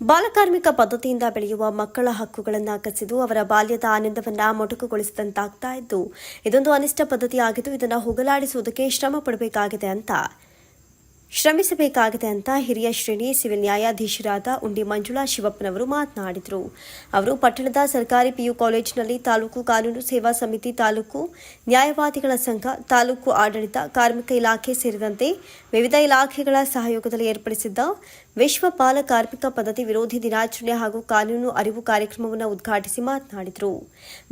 ಬಾಲಕಾರ್ಮಿಕ ಪದ್ಧತಿಯಿಂದ ಬೆಳೆಯುವ ಮಕ್ಕಳ ಹಕ್ಕುಗಳನ್ನು ಕಸಿದು ಅವರ ಬಾಲ್ಯದ ಆನಂದವನ್ನ ಮೊಟಕುಗೊಳಿಸಿದಂತಾಗ್ತಾ ಇದ್ದು, ಇದೊಂದು ಅನಿಷ್ಟ ಪದ್ಧತಿಯಾಗಿದ್ದು ಇದನ್ನು ಹೋಗಲಾಡಿಸುವುದಕ್ಕೆ ಶ್ರಮ ಪಡಬೇಕಾಗಿದೆ ಅಂತ ಶ್ರಮಿಸಬೇಕಾಗಿದೆ ಅಂತ ಹಿರಿಯ ಶ್ರೇಣಿ ಸಿವಿಲ್ ನ್ಯಾಯಾಧೀಶರಾದ ಉಂಡಿ ಮಂಜುಳಾ ಶಿವಪ್ಪನವರು ಮಾತನಾಡಿದರು. ಅವರು ಪಟ್ಟಣದ ಸರ್ಕಾರಿ ಪಿಯು ಕಾಲೇಜಿನಲ್ಲಿ ತಾಲೂಕು ಕಾನೂನು ಸೇವಾ ಸಮಿತಿ ತಾಲೂಕು ನ್ಯಾಯವಾದಿಗಳ ಸಂಘ, ತಾಲೂಕು ಆಡಳಿತ, ಕಾರ್ಮಿಕ ಇಲಾಖೆ ಸೇರಿದಂತೆ ವಿವಿಧ ಇಲಾಖೆಗಳ ಸಹಯೋಗದಲ್ಲಿ ಏರ್ಪಡಿಸಿದ್ದ ವಿಶ್ವ ಬಾಲ ಕಾರ್ಮಿಕ ಪದ್ಧತಿ ವಿರೋಧಿ ದಿನಾಚರಣೆ ಹಾಗೂ ಕಾನೂನು ಅರಿವು ಕಾರ್ಯಕ್ರಮವನ್ನು ಉದ್ಘಾಟಿಸಿ ಮಾತನಾಡಿದರು.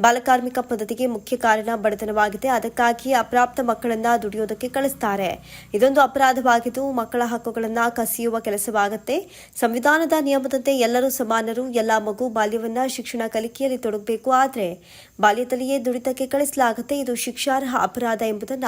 ಬಾಲಕಾರ್ಮಿಕ ಪದ್ಧತಿಗೆ ಮುಖ್ಯ ಕಾರಣ ಬಡತನವಾಗಿದೆ. ಅದಕ್ಕಾಗಿ ಅಪ್ರಾಪ್ತ ಮಕ್ಕಳನ್ನ ದುಡಿಯೋದಕ್ಕೆ ಕಳಿಸ್ತಾರೆ. ಇದೊಂದು ಅಪರಾಧವಾಗಿದ್ದು ಮಕ್ಕಳ ಹಕ್ಕುಗಳನ್ನು ಕಸಿಯುವ ಕೆಲಸವಾಗುತ್ತೆ. ಸಂವಿಧಾನದ ನಿಯಮದಂತೆ ಎಲ್ಲರೂ ಸಮಾನರು, ಎಲ್ಲ ಮಗು ಬಾಲ್ಯವನ್ನ ಶಿಕ್ಷಣ ಕಲಿಕೆಯಲ್ಲಿ ತೊಡಗಬೇಕು ಆದರೆ ಬಾಲ್ಯದಲ್ಲಿಯೇ ದುಡಿತಕ್ಕೆ ಕಳಿಸಲಾಗುತ್ತೆ. ಇದು ಶಿಕ್ಷಾರ್ಹ ಅಪರಾಧ ಎಂಬುದನ್ನ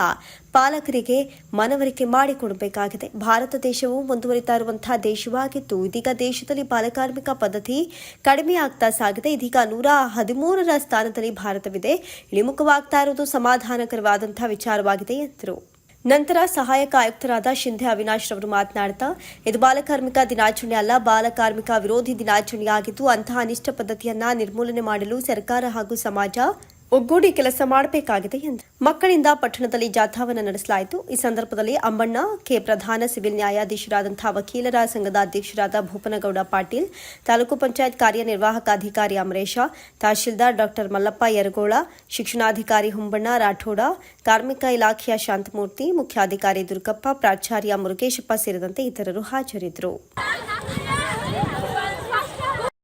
ಪಾಲಕರಿಗೆ ಮನವರಿಕೆ ಮಾಡಿಕೊಡಬೇಕಾಗಿದೆ. ಭಾರತ ದೇಶವು ಮುಂದುವರಿತಾ ಇರುವಂತಹ ದೇಶವಾಗಿದ್ದು, ಇದೀಗ ದೇಶದಲ್ಲಿ ಬಾಲಕಾರ್ಮಿಕ ಪದ್ಧತಿ ಕಡಿಮೆ ಆಗ್ತಾ ಸಾಗಿದೆ. ಇದೀಗ ನೂರ ಹದಿಮೂರರ ಸ್ಥಾನದಲ್ಲಿ ಭಾರತವಿದೆ. ಇಳಿಮುಖವಾಗ್ತಾ ಇರುವುದು ಸಮಾಧಾನಕರವಾದಂತಹ ವಿಚಾರವಾಗಿದೆ ಎಂದರು. ನಂತರ ಸಹಾಯಕ ಆಯುಕ್ತರಾದ ಶಿಂಧೆ ಅವಿನಾಶ್ ರವರು ಮಾತನಾಡುತ್ತಾ ಇದು ಬಾಲಕಾರ್ಮಿಕ ದಿನಾಚರಣೆ ಅಲ್ಲ, ಬಾಲಕಾರ್ಮಿಕ ವಿರೋಧಿ ದಿನಾಚರಣೆಯಾಗಿದ್ದು ಅಂತಹ ಅನಿಷ್ಟ ಪದ್ಧತಿಯನ್ನ ನಿರ್ಮೂಲನೆ ಮಾಡಲು ಸರ್ಕಾರ ಹಾಗೂ ಸಮಾಜ ಒಗ್ಗೂಡಿ ಕೆಲಸ ಮಾಡಬೇಕಾಗಿದೆ ಎಂದು ಮಕ್ಕಳಿಂದ ಪಟ್ಟಣದಲ್ಲಿ ಜಾಥಾವನ್ನು ನಡೆಸಲಾಯಿತು. ಈ ಸಂದರ್ಭದಲ್ಲಿ ಅಂಬಣ್ಣ, ಕೆ ಪ್ರಧಾನ, ಸಿವಿಲ್ ನ್ಯಾಯಾಧೀಶರಾದಂತಹ ವಕೀಲರ ಸಂಘದ ಅಧ್ಯಕ್ಷರಾದ ಭೂಪನಗೌಡ ಪಾಟೀಲ್, ತಾಲೂಕು ಪಂಚಾಯತ್ ಕಾರ್ಯನಿರ್ವಾಹಕ ಅಧಿಕಾರಿ ಅಮರೇಶ, ತಹಶೀಲ್ದಾರ್ ಡಾಕ್ಟರ್ ಮಲ್ಲಪ್ಪ ಯರಗೋಳ, ಶಿಕ್ಷಣಾಧಿಕಾರಿ ಹುಂಬಣ್ಣ ರಾಠೋಡ, ಕಾರ್ಮಿಕ ಇಲಾಖೆಯ ಶಾಂತಮೂರ್ತಿ, ಮುಖ್ಯಾಧಿಕಾರಿ ದುರ್ಗಪ್ಪ, ಪ್ರಾಚಾರ್ಯ ಮುರುಗೇಶಪ್ಪ ಸೇರಿದಂತೆ ಇತರರು ಹಾಜರಿದ್ದರು.